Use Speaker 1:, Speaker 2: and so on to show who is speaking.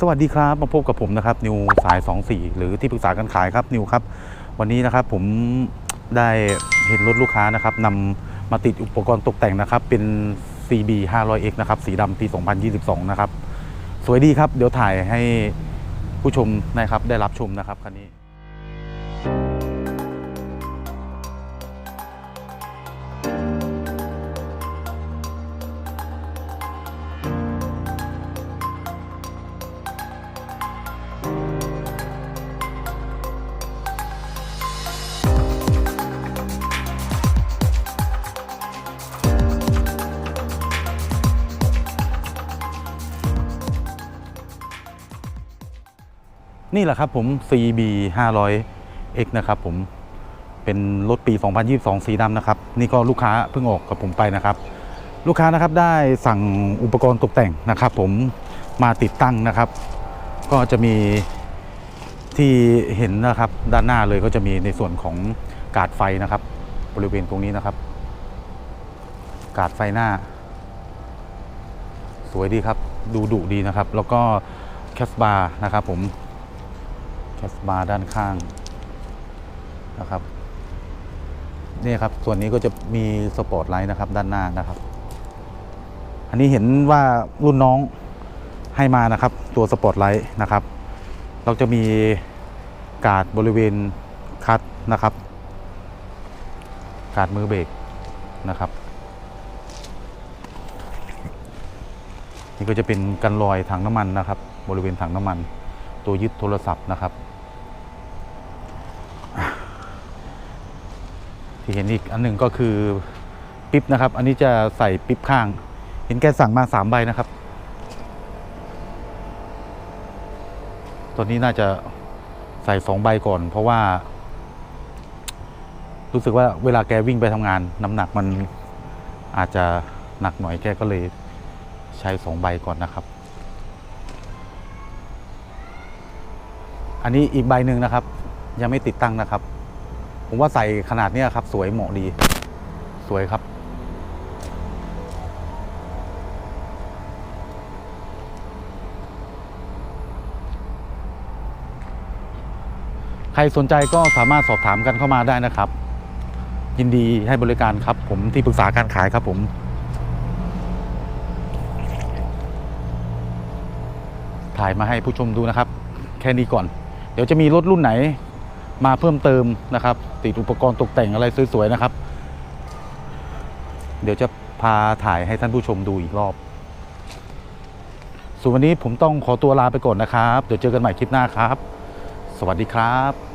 Speaker 1: สวัสดีครับมาพบกับผมนะครับนิวสาย 24 หรือที่ปรึกษาการขายครับนิวครับ วันนี้นะครับผมได้เห็นรถลูกค้านะครับนำมาติดอุปกรณ์ตกแต่งนะครับ เป็น CB 500X นะครับสีดำปี 2022 นะครับ สวยดีครับ เดี๋ยวถ่ายให้ผู้ชมนะครับได้รับชมนะครับคันนี้ นี่แหละครับผม CB 500X นะครับผมเป็นรถปี 2022 สีดำนะครับ นี่ก็ลูกค้าเพิ่งออกกับผมไปนะครับ ลูกค้านะครับได้สั่งอุปกรณ์ตกแต่งนะครับ ผมมาติดตั้งนะครับ ก็จะมีที่เห็นนะครับด้านหน้าเลยก็จะมีในส่วนของกาดไฟนะครับ บริเวณตรงนี้นะครับ กาดไฟหน้า สวยดีครับ ดูดุดีนะครับ แล้วก็แคสบาร์นะครับผม แคสบาร์ด้านข้างนะครับนี่ครับส่วนนี้ก็จะมีสปอร์ตไลท์นะครับด้านหน้านะครับ อันนี้เห็นว่ารุ่นน้องให้มานะครับ ตัวสปอร์ตไลท์นะครับ เราจะมีกาดบริเวณคัดนะครับ กาดมือเบรกนะครับนี่ก็จะเป็นกันรอยถังน้ำมันนะครับ บริเวณถังน้ำมัน ตัวยึดโทรศัพท์นะครับ ที่เห็นอีกอันหนึ่งก็คือปิ๊บนะครับ อันนี้จะใส่ปิ๊บข้าง เห็นแกสั่งมาสามใบนะครับตัวนี้น่าจะใส่สองใบก่อน เพราะว่า รู้สึกว่าเวลาแกวิ่งไปทำงานน้ำหนักมันอาจจะหนักหน่อยแกก็เลยใช้สองใบก่อนนะครับ อันนี้อีกใบหนึ่งนะครับ ยังไม่ติดตั้งนะครับ ผมว่าใส่ขนาดเนี้ครับ สวยเหมาะดี สวยครับ ใครสนใจก็สามารถสอบถามกันเข้ามาได้นะครับ ยินดีให้บริการครับ ผมที่ปรึกษาการขายครับผมถ่ายมาให้ผู้ชมดูนะครับ แค่นี้ก่อน ดี๋ยวจะมีรถรุ่นไหนมาเพิ่มเติมนะครับ ติดอุปกรณ์ตกแต่งอะไรสวยๆนะครับ เดี๋ยวจะพาถ่ายให้ท่านผู้ชมดูอีกรอบ ส่วนวันนี้ผมต้องขอตัวลาไปก่อนนะครับ เดี๋ยวเจอกันใหม่คลิปหน้าครับ สวัสดีครับ